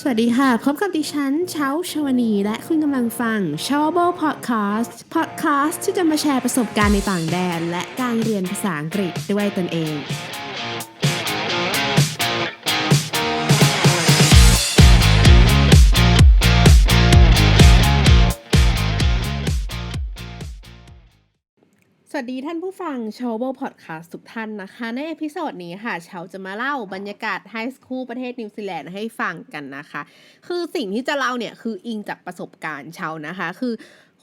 สวัสดีค่ะ พบกับดิฉันเช้าชวนี และคุณกำลังฟัง s h o w b o Podcast Podcast ที่จะมาแชร์ประสบการณ์ในต่างแดน และการเรียนภาษาอังกฤษด้วยตนเอง สวัสดีท่านผู้ฟัง s h o w b o Podcast ทุกท่านนะคะ ในเอพิโซดนี้ค่ะชาวจะมาเล่าบรรยากาศไฮสคูลประเทศนิวซีแลนด์ให้ฟังกันนะคะ คือสิ่งที่จะเล่าเนี่ยคืออิงจากประสบการณ์ชาวนะคะ คือ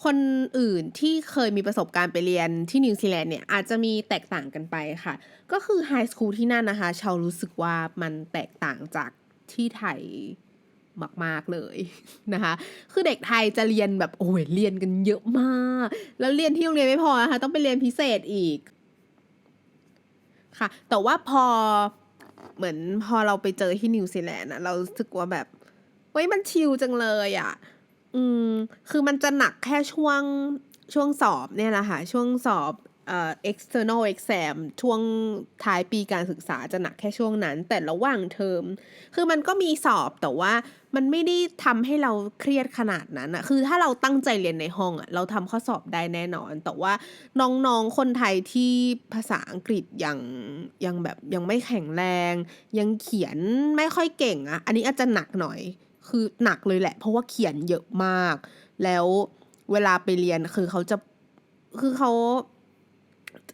คนอื่นที่เคยมีประสบการณ์ไปเรียนที่นิวซีแลนด์เนี่ยอาจจะมีแตกต่างกันไปค่ะ ก็คือไฮสคูลที่นั่นนะคะชาวรู้สึกว่ามันแตกต่างจากที่ไทย มาก ๆ เลยนะคะ คือเด็กไทยจะเรียนแบบโอ้ยเรียนกันเยอะมาก แล้วเรียนที่โรงเรียนไม่พอนะคะต้องไปเรียนพิเศษอีกค่ะ แต่ว่าพอเหมือนพอเราไปเจอที่นิวซีแลนด์อะเราสึกว่าแบบเฮ้ยมันชิลจังเลยอะอืม คือมันจะหนักแค่ช่วงช่วงสอบเนี่ยแหละค่ะ ช่วงสอบ external exam ช่วงท้ายปีการศึกษาจะหนักแค่ช่วงนั้น แต่ระหว่างเทอม คือมันก็มีสอบแต่ว่ามันไม่ได้ทำให้เราเครียดขนาดนั้นอะคือถ้าเราตั้งใจเรียนในห้องอะเราทำข้อสอบได้แน่นอน แต่ว่าน้องๆคนไทยที่ภาษาอังกฤษยังยังแบบยังไม่แข็งแรง ยังเขียนไม่ค่อยเก่งอะอันนี้อาจจะหนักหน่อย คือหนักเลยแหละ เพราะว่าเขียนเยอะมาก แล้วเวลาไปเรียนคือเขาจะคือเขา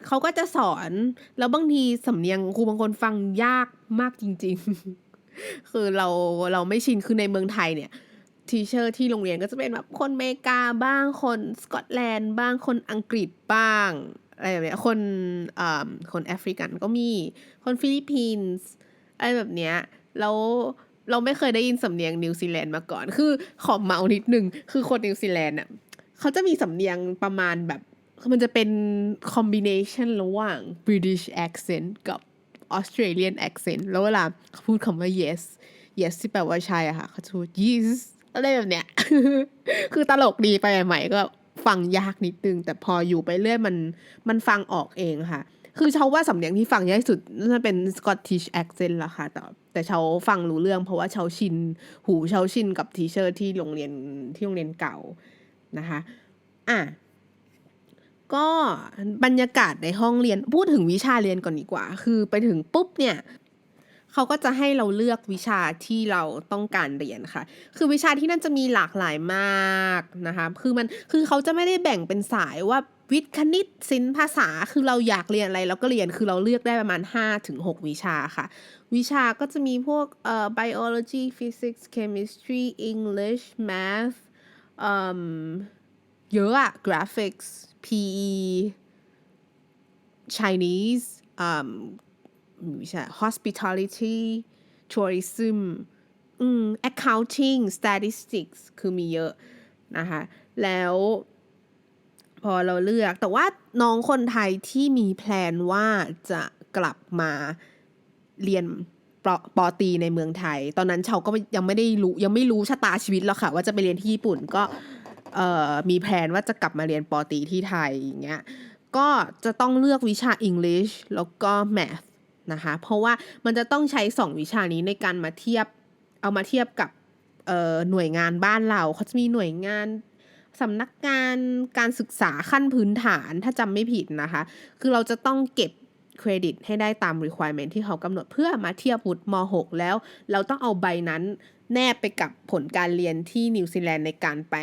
เขาก็จะสอน แล้วบางทีสำเนียงครูบางคนฟังยากมากจริง ๆ คือเราเราไม่ชินคือในเมืองไทยเนี่ยทีเชอร์ที่โรงเรียนก็จะเป็นแบบคนเมกาบ้างคนสกอตแลนด์บ้างคนอังกฤษบ้างอะไรแบบเนี้ยคนอ่าคนแอฟริกันก็มีคนฟิลิปปินส์อะไรแบบเนี้ยแล้วเราไม่เคยได้ยินสำเนียงนิวซีแลนด์มาก่อน คือขอเมานิดนึง คือคนนิวซีแลนด์อะเขาจะมีสำเนียงประมาณแบบ มันจะเป็นคอมบิเนชันระหว่าง British accent กับ Australian accent แล้วเวลาเขาพูดคำว่า yes yes ที่แปลว่าใช่อะค่ะเขาพูด yes อะไรแบบเนี้ย คือตลกดีไปใหม่ๆก็ฟังยากนิดนึง แต่พออยู่ไปเรื่อยมันมันฟังออกเองค่ะ คือชาวว่าสำเนียงที่ฟังยากที่สุดน่าจะเป็น Scottish accent ละค่ะ แต่แต่ชาวฟังรู้เรื่องเพราะว่าชาวชิน หูชาวชินกับทีเชอร์ที่โรงเรียนที่โรงเรียนเก่านะคะ อะ ก็บรรยากาศในห้องเรียนพูดถึงวิชาเรียนก่อนดีกว่า คือไปถึงปุ๊บเนี่ยเขาก็จะให้เราเลือกวิชาที่เราต้องการเรียนค่ะ คือวิชาที่นั่นจะมีหลากหลายมากนะคะ คือมันคือเขาจะไม่ได้แบ่งเป็นสายว่าวิทย์คณิตศิลป์ภาษาคือเราอยากเรียนอะไรเราก็เรียนคือเราเลือกได้ประมาณ 5-6 วิชาค่ะ วิชาก็จะมีพวกเอ่อ biology physics chemistry English math เอ่มเยอะอะ graphics PE Chinese อ่าวิชา hospitality tourism อืม accounting statistics คือมีเยอะนะคะ แล้วพอเราเลือก แต่ว่าน้องคนไทยที่มีแพลนว่าจะกลับมาเรียนปปอต.ีในเมืองไทย ตอนนั้นชาก็ยังไม่ได้รู้ยังไม่รู้ชะตาชีวิตหรอกค่ะ ว่าจะไปเรียนที่ญี่ปุ่นก็ มีแผนว่าจะกลับมาเรียนปอตีที่ไทยอย่างเงี้ยก็จะต้องเลือกวิชา English แล้วก็ Math นะคะเพราะว่ามันจะต้องใช้สองวิชานี้ในการมาเทียบเอามาเทียบกับหน่วยงานบ้านเราเขาจะมีหน่วยงานสำนักงานการศึกษาขั้นพื้นฐานถ้าจำไม่ผิดนะคะ คือเราจะต้องเก็บเครดิตให้ได้ตาม requirement ที่เขากำหนดเพื่อมาเทียบวุฒิม .6 แล้วเราต้องเอาใบนั้น แนบไปกับผลการเรียนที่นิวซีแลนด์ในการไป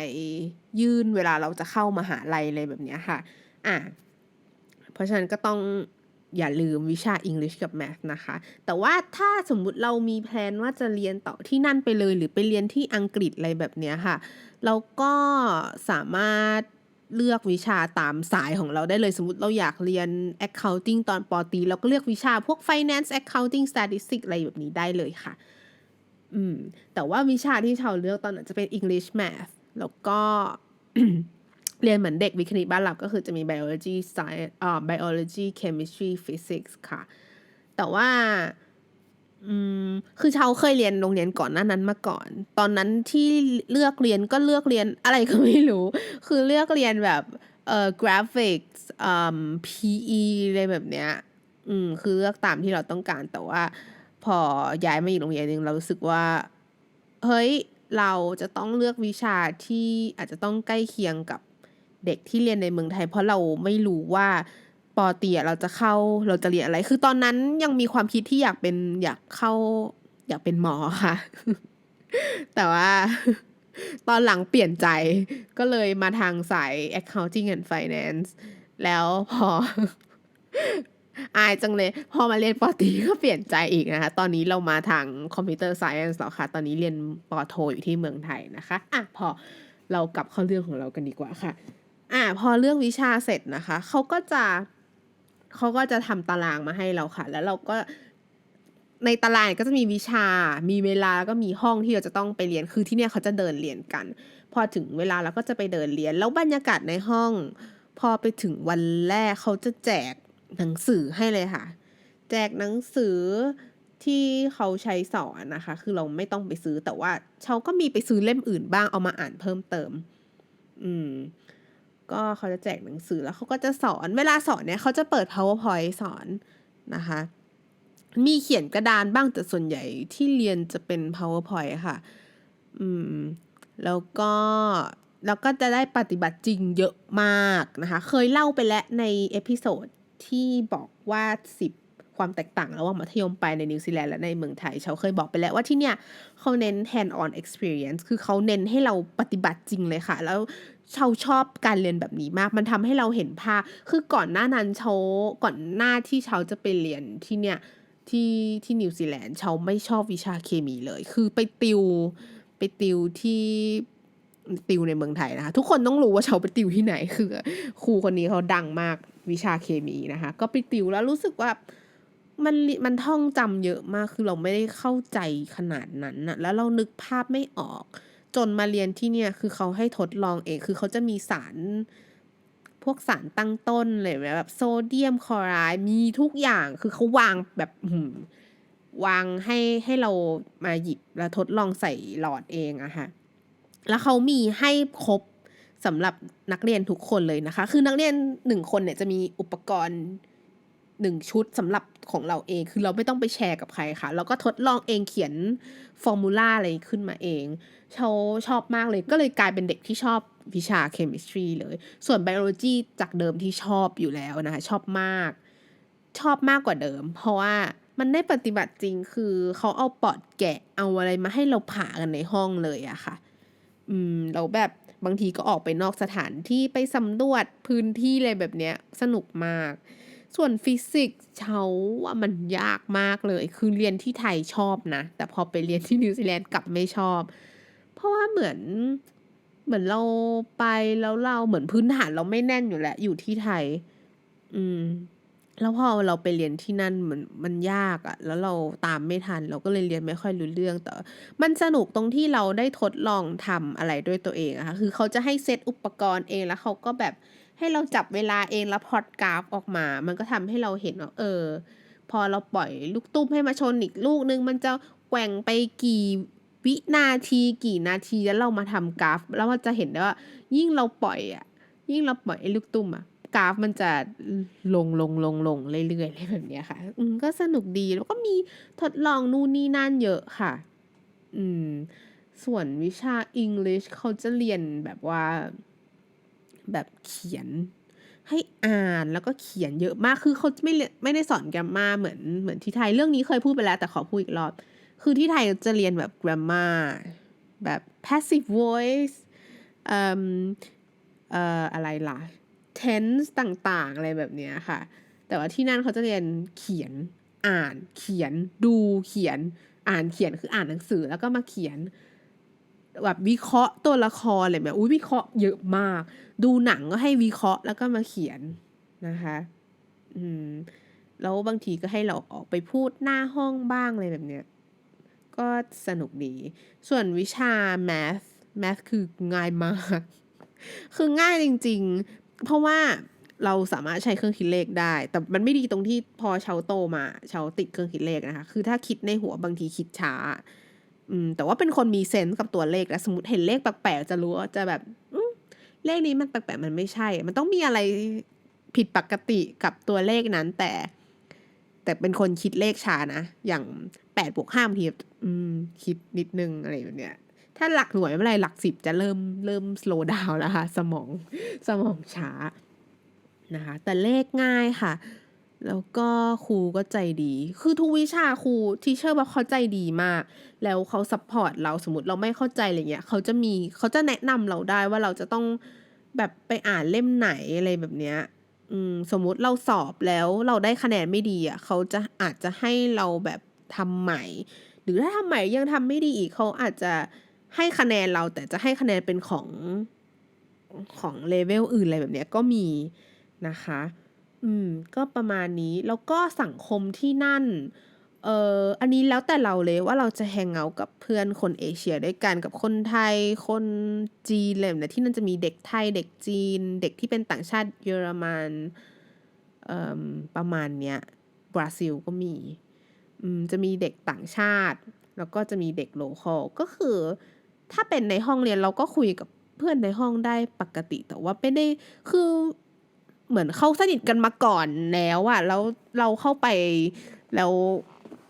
ยื่นเวลาเราจะเข้ามหาลัยอะไรแบบนี้ค่ะ อะ เพราะฉะนั้นก็ต้องอย่าลืมวิชา English กับ Math นะคะ แต่ว่าถ้าสมมุติเรามีแพลนว่าจะเรียนต่อที่นั่นไปเลย หรือไปเรียนที่อังกฤษอะไรแบบนี้ค่ะ เราก็สามารถเลือกวิชาตามสายของเราได้เลย สมมติเราอยากเรียน accounting ตอนปอตี เราก็เลือกวิชาพวก finance accounting statistics อะไรแบบนี้ได้เลยค่ะ อืม แต่ว่าวิชาที่ชาวเลือกตอนนั้นจะเป็น English Math แล้วก็เรียนเหมือนเด็กวิคณิตบ้านเราก็คือจะมี biology science อ่า biology chemistry physics ค่ะ แต่ว่า อืม คือชาวเคยเรียนโรงเรียนก่อนหน้านั้นมาก่อน ตอนนั้นที่เลือกเรียนก็เลือกเรียนอะไรก็ไม่รู้ คือเลือกเรียนแบบ เอ่อ graphics อ่า PE อะไรแบบเนี้ย อืม คือเลือกตามที่เราต้องการ แต่ว่า พอย้ายมาอีกโรงเรียนหนึ่งเรารู้สึกว่า เฮ้ยเราจะต้องเลือกวิชาที่อาจจะต้องใกล้เคียงกับเด็กที่เรียนในเมืองไทย เพราะเราไม่รู้ว่าปอตีอเราจะเข้าเราจะเรียนอะไร คือตอนนั้นยังมีความคิดที่อยากเป็นอยากเข้า อยากเป็นหมอค่ะ แต่ว่าตอนหลังเปลี่ยนใจก็เลยมาทางสาย accounting and finance แล้วพอ อายจังเลย พอมาเรียนปอตีก็เปลี่ยนใจอีกนะคะ ตอนนี้เรามาทางคอมพิวเตอร์ไซเอนส์แล้วค่ะ ตอนนี้เรียนปอโทอยู่ที่เมืองไทยนะคะ อะพอเรากลับเข้าเรื่องของเรากันดีกว่าค่ะ อะพอเรื่องวิชาเสร็จนะคะ เขาก็จะเขาก็จะทำตารางมาให้เราค่ะ แล้วเราก็ในตารางก็จะมีวิชา มีเวลาแล้วก็มีห้องที่เราจะต้องไปเรียน คือที่เนี่ยเขาจะเดินเรียนกัน พอถึงเวลาเราก็จะไปเดินเรียน แล้วบรรยากาศในห้อง พอไปถึงวันแรกเขาจะแจก หนังสือให้เลยค่ะ แจกหนังสือที่เขาใช้สอนนะคะ คือเราไม่ต้องไปซื้อแต่ว่าเขาก็มีไปซื้อเล่มอื่นบ้างเอามาอ่านเพิ่มเติม อืม ก็เขาจะแจกหนังสือแล้วเขาก็จะสอนเวลาสอนเนี่ยเขาจะเปิด powerpoint สอนนะคะ มีเขียนกระดานบ้างแต่ส่วนใหญ่ที่เรียนจะเป็น powerpoint ค่ะ อืม แล้วก็แล้วก็จะได้ปฏิบัติจริงเยอะมากนะคะ เคยเล่าไปแล้วในเอพิโซด ที่บอกว่า 10 ความแตกต่างระหว่างมัธยมไปในนิวซีแลนด์และในเมืองไทยเขาเคยบอกไปแล้วว่าที่เนี่ยเขาเน้น hand on experience คือเขาเน้นให้เราปฏิบัติจริงเลยค่ะ แล้วชาชอบการเรียนแบบนี้มาก มันทำให้เราเห็นภาพ คือก่อนหน้านั้นเชาก่อนหน้าที่เชาจะไปเรียนที่เนี่ยที่ที่นิวซีแลนด์เชาไม่ชอบวิชาเคมีเลย คือไปติวไปติวที่ติวในเมืองไทยนะคะ ทุกคนต้องรู้ว่าเชาไปติวที่ไหน คือครูคนนี้เขาดังมาก วิชาเคมีนะคะ ก็ไปติวแล้วรู้สึกว่ามันมันท่องจำเยอะมากคือเราไม่ได้เข้าใจขนาดนั้นนะแล้วเรานึกภาพไม่ออก จนมาเรียนที่เนี่ยคือเขาให้ทดลองเอง คือเขาจะมีสาร พวกสารตั้งต้นเลยแบบโซเดียมคลอไรด์มีทุกอย่างคือเขาวางแบบวางให้ให้เรามาหยิบแล้วทดลองใส่หลอดเองอะค่ะแล้วเขามีให้ครบ สำหรับนักเรียนทุกคนเลยนะคะ คือนักเรียนหนึ่งคนเนี่ยจะมีอุปกรณ์หนึ่งชุดสำหรับของเราเอง คือเราไม่ต้องไปแชร์กับใครค่ะเราก็ทดลองเองเขียนฟอร์มูลาอะไรขึ้นมาเองชาชอบมากเลย ก็เลยกลายเป็นเด็กที่ชอบวิชาเคมิสตรีเลย ส่วนไบโอโลจีจากเดิมที่ชอบอยู่แล้วนะคะ ชอบมาก ชอบมากกว่าเดิม เพราะว่ามันได้ปฏิบัติจริงคือเขาเอาปอดแกะเอาอะไรมาให้เราผ่ากันในห้องเลยอะค่ะ อืมเราแบบบางทีก็ออกไปนอกสถานที่ไปสำรวจพื้นที่เลยแบบเนี้ยสนุกมาก ส่วนฟิสิกส์เชาว่ามันยากมากเลย คือเรียนที่ไทยชอบนะ แต่พอไปเรียนที่นิวซีแลนด์กลับไม่ชอบ เพราะว่าเหมือนเหมือนเราไปแล้วเราเหมือนพื้นฐานเราไม่แน่นอยู่แหละอยู่ที่ไทย อืม แล้วพอเราไปเรียนที่นั่นเหมือนมันยากอะแล้วเราตามไม่ทัน เราก็เลยเรียนไม่ค่อยรู้เรื่องแต่ มันสนุกตรงที่เราได้ทดลองทำอะไรด้วยตัวเองอะค่ะคือเขาจะให้เซตอุปกรณ์เองแล้วเขาก็แบบให้เราจับเวลาเองแล้วพอดกราฟออกมา มันก็ทำให้เราเห็นว่าเออ พอเราปล่อยลูกตุ้มให้มาชนอีกลูกนึง มันจะแกว่งไปกี่วินาทีกี่นาทีแล้วเรามาทำกราฟ แล้วมันจะเห็นได้ว่า ยิ่งเราปล่อยอะยิ่งเราปล่อยไอ้ลูกตุ้มอะ กราฟมันจะลงลงลงลงเรื่อยๆอะไรแบบนี้ค่ะ อืมก็สนุกดีแล้วก็มีทดลองนู่นนี่นั่นเยอะค่ะ อืม ส่วนวิชา English เขาจะเรียนแบบว่า แบบเขียนให้อ่านแล้วก็เขียนเยอะมากคือเขาไม่ไม่ได้สอนแกรมมาเหมือนเหมือนที่ไทยเรื่องนี้เคยพูดไปแล้ว แต่ขอพูดอีกรอบ คือที่ไทยจะเรียนแบบ grammar แบบ passive voice เอ่อเอ่ออะไรล่ะ tense ต่างๆ อะไรแบบนี้ค่ะ แต่ว่าที่นั่นเขาจะเรียนเขียนอ่านเขียนดูเขียนอ่านเขียนคืออ่านหนังสือแล้วก็มาเขียนแบบวิเคราะห์ตัวละครอะไรแบบอุ้ยวิเคราะห์เยอะมาก ดูหนังก็ให้วิเคราะห์แล้วก็มาเขียนนะคะ อืม แล้วบางทีก็ให้เราออกไปพูดหน้าห้องบ้างอะไรแบบเนี้ย ก็สนุกดี ส่วนวิชา math math คือง่ายมาก คือง่ายจริง ๆ เพราะว่าเราสามารถใช้เครื่องคิดเลขได้ แต่มันไม่ดีตรงที่พอเชาโตมาเชาติดเครื่องคิดเลขนะคะ คือถ้าคิดในหัวบางทีคิดช้า อืม แต่ว่าเป็นคนมีเซนส์กับตัวเลขแล้วสมมติเห็นเลขแปลกๆจะรู้จะแบบเลขนี้มันแปลกๆมันไม่ใช่ มันต้องมีอะไรผิดปกติกับตัวเลขนั้น แต่ แต่เป็นคนคิดเลขช้านะ อย่างแปดบวกห้าบางทีอืมคิดนิดนึงอะไรแบบเนี้ย ถ้าหลักหน่วยไม่เป็นไรหลักสิบจะเริ่มเริ่ม slow down แล้วค่ะสมองสมองช้านะคะ แต่เลขง่ายค่ะ แล้วก็ครูก็ใจดี คือทุกวิชาครูทีเชอร์แบบเขาใจดีมาก แล้วเขาซัพพอร์ตเราสมมติเราไม่เข้าใจอะไรเงี้ยเขาจะมีเขาจะแนะนำเราได้ว่าเราจะต้องแบบไปอ่านเล่มไหนอะไรแบบเนี้ยอืมสมมุติเราสอบแล้วเราได้คะแนนไม่ดีอะเขาจะอาจจะให้เราแบบทำใหม่ หรือถ้าทำใหม่ยังทำไม่ดีอีกเขาอาจจะ ให้คะแนนเราแต่จะให้คะแนนเป็นของของเลเวลอื่นอะไรแบบเนี้ยก็มีนะคะ อืม ก็ประมาณนี้ แล้วก็สังคมที่นั่น เอ่อ อันนี้แล้วแต่เราเลยว่าเราจะแฮงเอากับเพื่อนคนเอเชียด้วยกันกับคนไทย คนจีนอะไรแบบเนี้ยที่นั่นจะมีเด็กไทย เด็กจีน เด็กที่เป็นต่างชาติเยอรมันเอ่อประมาณเนี้ย บราซิลก็มี อืม จะมีเด็กต่างชาติ แล้วก็จะมีเด็กโลคอลก็คือ ถ้าเป็นในห้องเรียนเราก็คุยกับเพื่อนในห้องได้ปกติแต่ว่าไม่ได้คือเหมือนเขาสนิทกันมาก่อนแล้วอะแล้วเราเข้าไปแล้ว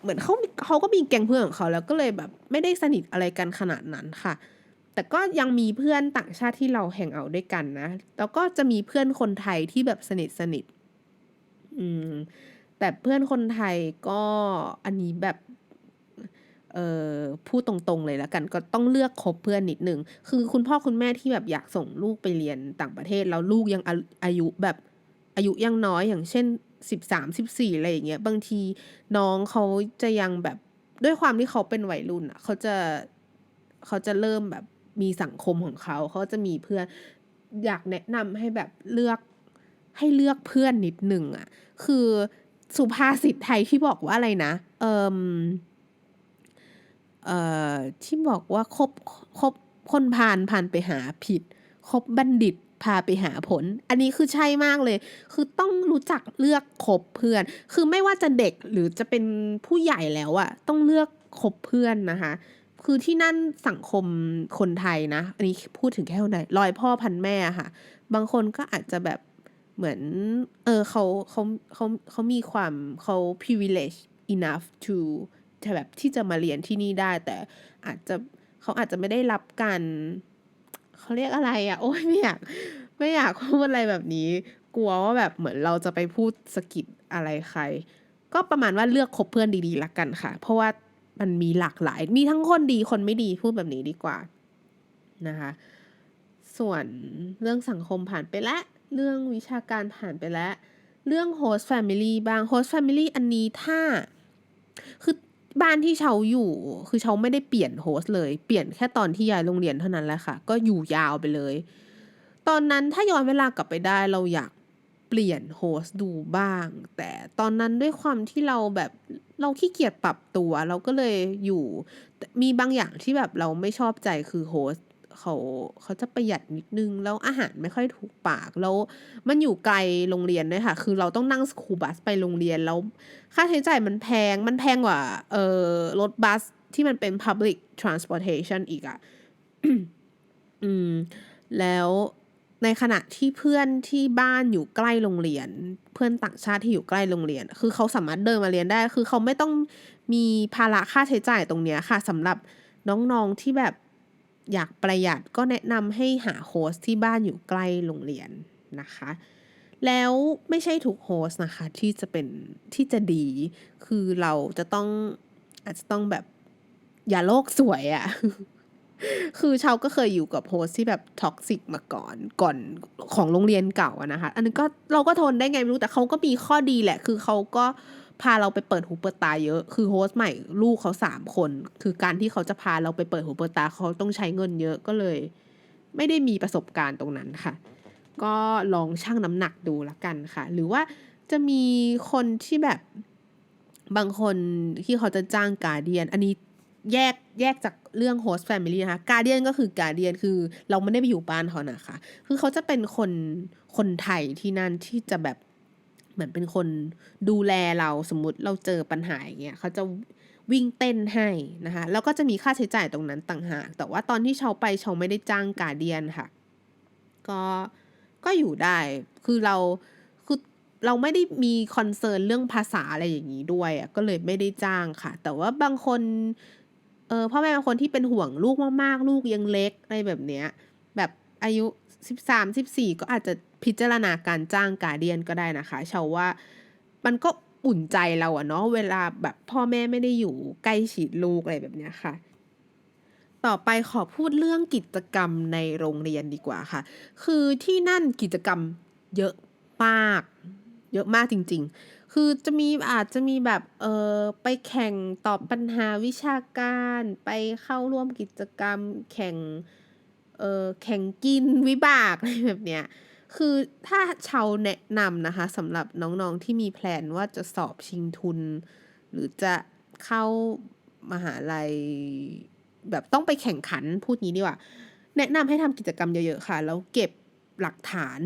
เหมือนเขาเขาก็มีแก๊งเพื่อนของเขาแล้วก็เลยแบบไม่ได้สนิทอะไรกันขนาดนั้นค่ะ แต่ก็ยังมีเพื่อนต่างชาติที่เราแฮงเอาด้วยกันนะ แล้วก็จะมีเพื่อนคนไทยที่แบบสนิทสนิท อืม แต่เพื่อนคนไทยก็อันนี้แบบ เออพูดตรงๆเลยแล้วกันก็ต้องเลือกคบเพื่อนนิดหนึ่งคือคุณพ่อคุณแม่ที่แบบอยากส่งลูกไปเรียนต่างประเทศ แล้วลูกยังอายุแบบอายุยังน้อยอย่างเช่น13-14อะไรอย่างเงี้ยบางทีน้องเขาจะยังแบบด้วยความที่เขาเป็นวัยรุ่นอะเขาจะเขาจะเริ่มแบบมีสังคมของเขาเขาจะมีเพื่อนอยากแนะนำให้แบบเลือกให้เลือกเพื่อนนิดหนึ่งอะ คือสุภาษิตไทยที่บอกว่าอะไรนะ เอ่อ เอ่อที่บอกว่าคบคบคนพาลพาลไปหาผิด คบบัณฑิตพาไปหาผล อันนี้คือใช่มากเลย คือต้องรู้จักเลือกคบเพื่อน คือไม่ว่าจะเด็กหรือจะเป็นผู้ใหญ่แล้วอะต้องเลือกคบเพื่อนนะคะ คือที่นั่นสังคมคนไทยนะ อันนี้พูดถึงแค่คนไทยร้อยพ่อพันแม่ค่ะ บางคนก็อาจจะแบบเหมือน เออเขาเขาเขาเขามีความเขา privilege enough to แบบที่จะมาเรียนที่นี่ได้ แต่อาจจะเขาอาจจะไม่ได้รับการเขาเรียกอะไรอะโอ้ยไม่อยากไม่อยากพูดอะไรแบบนี้ กลัวว่าแบบเหมือนเราจะไปพูดสกิดอะไรใคร ก็ประมาณว่าเลือกคบเพื่อนดีๆละกันค่ะ เพราะว่ามันมีหลากหลาย มีทั้งคนดีคนไม่ดีพูดแบบนี้ดีกว่านะคะ ส่วนเรื่องสังคมผ่านไปแล้วเรื่องวิชาการผ่านไปแล้ว เรื่อง host family บาง host family อันนี้ถ้า คือ บ้านที่เชาอยู่ คือเชาไม่ได้เปลี่ยนโฮสเลย เปลี่ยนแค่ตอนที่ย้ายโรงเรียนเท่านั้นแหละค่ะ ก็อยู่ยาวไปเลย ตอนนั้นถ้าย้อนเวลากลับไปได้เราอยากเปลี่ยนโฮสดูบ้าง แต่ตอนนั้นด้วยความที่เราแบบเราขี้เกียจปรับตัว เราก็เลยอยู่มีบางอย่างที่แบบเราไม่ชอบใจคือโฮส เขาเขาจะประหยัดนิดนึง แล้วอาหารไม่ค่อยถูกปาก แล้วมันอยู่ไกลโรงเรียนด้วยค่ะ คือเราต้องนั่งสคูบัสไปโรงเรียนแล้วค่าใช้จ่ายมันแพงมันแพงกว่าเออรถบัสที่มันเป็น public transportation อีกอะ่ะอืม แล้วในขณะที่เพื่อนที่บ้านอยู่ใกล้โรงเรียน เพื่อนต่างชาติที่อยู่ใกล้โรงเรียน คือเขาสามารถเดินมาเรียนได้ คือเขาไม่ต้องมีภาระค่าใช้จ่ายตรงเนี้ยค่ะสำหรับน้องๆที่แบบ อยากประหยัดก็แนะนำให้หาโฮสที่บ้านอยู่ใกล้โรงเรียนนะคะ แล้วไม่ใช่ทุกโฮสนะคะที่จะเป็นที่จะดี คือเราจะต้องอาจจะต้องแบบอย่าโลกสวยอะ่ะ คือชาวก็เคยอยู่กับโฮสที่แบบท็อกซิกมาก่อนก่อนของโรงเรียนเก่าอะนะคะ อันนี้ก็เราก็ทนได้ไงไม่รู้แต่เขาก็มีข้อดีแหละ คือเขาก็ พาเราไปเปิดหูเปิดตาเยอะ คือโฮสต์ใหม่ลูกเขาสามคน คือการที่เขาจะพาเราไปเปิดหูเปิดตาเขาต้องใช้เงินเยอะก็เลย ไม่ได้มีประสบการณ์ตรงนั้นค่ะ ก็ลองชั่งน้ำหนักดูละกันค่ะ หรือว่าจะมีคนที่แบบบางคนที่เขาจะจ้างการเดียน อันนี้แยกแยกจากเรื่องโฮสต์แฟมิลี่นะคะการเดียนก็คือการเดียนคือเราไม่ได้ไปอยู่บ้านเขานะคะ คือเขาจะเป็นคนคนไทยที่นั่นที่จะแบบ เหมือนเป็นคนดูแลเราสมมติเราเจอปัญหาอย่างเงี้ยเขาจะวิ่งเต้นให้นะคะ แล้วก็จะมีค่าใช้จ่ายตรงนั้นต่างหาก แต่ว่าตอนที่เชาไปเชาไม่ได้จ้างกาเดียนค่ะ ก็ก็อยู่ได้คือเราคือเราไม่ได้มีคอนเซิร์นเรื่องภาษาอะไรอย่างนี้ด้วยอะก็เลยไม่ได้จ้างค่ะ แต่ว่าบางคนเออพ่อแม่บางคนที่เป็นห่วงลูกมากๆ ลูกยังเล็กอะไรแบบเนี้ยแบบอายุ สิบสามสิบสี่ก็อาจจะพิจารณาการจ้างการเดียนก็ได้นะคะเชาว่ามันก็อุ่นใจเราอะเนาะเวลาแบบพ่อแม่ไม่ได้อยู่ใกล้ชิดลูกอะไรแบบเนี้ยค่ะ ต่อไปขอพูดเรื่องกิจกรรมในโรงเรียนดีกว่าค่ะ คือที่นั่นกิจกรรมเยอะมาก เยอะมากจริง ๆ คือจะมีอาจจะมีแบบเออไปแข่งตอบปัญหาวิชาการ ไปเข้าร่วมกิจกรรมแข่ง เออแข่งกินวิบากอะไรแบบเนี้ยคือถ้าชาวแนะนำนะคะสำหรับน้องๆที่มีแพลนว่าจะสอบชิงทุน หรือจะเข้ามหาลัยแบบต้องไปแข่งขันพูดงี้ดีกว่า แนะนำให้ทำกิจกรรมเยอะๆค่ะ แล้วเก็บหลักฐาน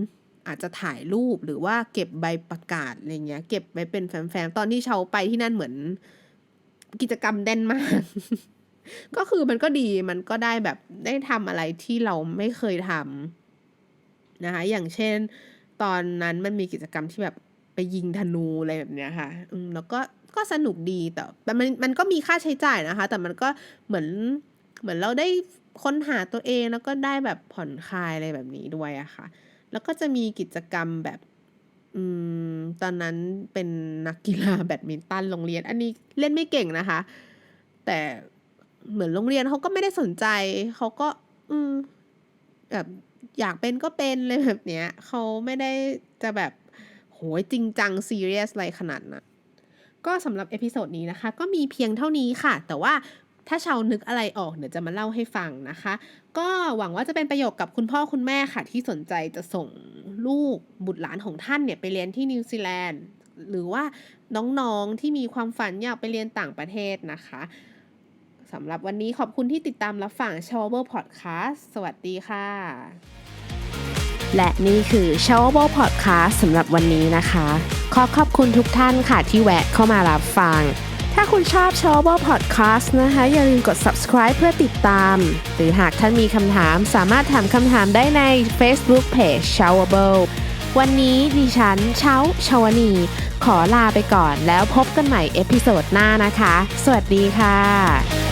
อาจจะถ่ายรูปหรือว่าเก็บใบประกาศอะไรเงี้ย เก็บไว้เป็นแฟ้มๆตอนที่เชาไปที่นั่นเหมือนกิจกรรมแน่นมาก ก็คือมันก็ดีมันก็ได้แบบได้ทำอะไรที่เราไม่เคยทำนะคะ อย่างเช่น ตอนนั้นมันมีกิจกรรมที่แบบไปยิงธนูอะไรแบบเนี้ยค่ะ อืมแล้วก็ก็สนุกดีแต่แต่มันมันก็มีค่าใช้จ่ายนะคะ แต่มันก็เหมือนเหมือนเราได้ค้นหาตัวเองแล้วก็ได้แบบผ่อนคลายอะไรแบบนี้ด้วยอะค่ะ แล้วก็จะมีกิจกรรมแบบอืมตอนนั้นเป็นนักกีฬาแบดมินตันโรงเรียน อันนี้เล่นไม่เก่งนะคะ แต่ เหมือนโรงเรียนเขาก็ไม่ได้สนใจ เขาก็ อืม แบบอยากเป็นก็เป็นเลยแบบเนี้ยเขาไม่ได้จะแบบโหยจริงจังซีเรียสอะไรขนาดนั้นก็สำหรับเอพิโซดนี้นะคะ ก็มีเพียงเท่านี้ค่ะ แต่ว่าถ้าชาวนึกอะไรออกเดี๋ยวจะมาเล่าให้ฟังนะคะ ก็หวังว่าจะเป็นประโยชน์กับคุณพ่อคุณแม่ค่ะ ที่สนใจจะส่งลูกบุตรหลานของท่านเนี่ยไปเรียนที่นิวซีแลนด์หรือว่าน้องๆที่มีความฝันอยากไปเรียนต่างประเทศนะคะ สำหรับวันนี้ขอบคุณที่ติดตามรับฟัง s h o w a b l e Podcast สวัสดีค่ะ และนี่คือ s h o w a b l e Podcast สำหรับวันนี้นะคะ ขอขอบคุณทุกท่านค่ะที่แวะเข้ามารับฟัง ถ้าคุณชอบ s h o w a b l e Podcast นะคะ อย่าลืมกด subscribe เพื่อติดตาม หรือหากท่านมีคำถามสามารถถามคำถามได้ใน Facebook Page s h o w a b l e วันนี้ดิฉันเช้าชาวนี ขอลาไปก่อนแล้วพบกันใหม่เอพิโซดหน้านะคะ สวัสดีค่ะ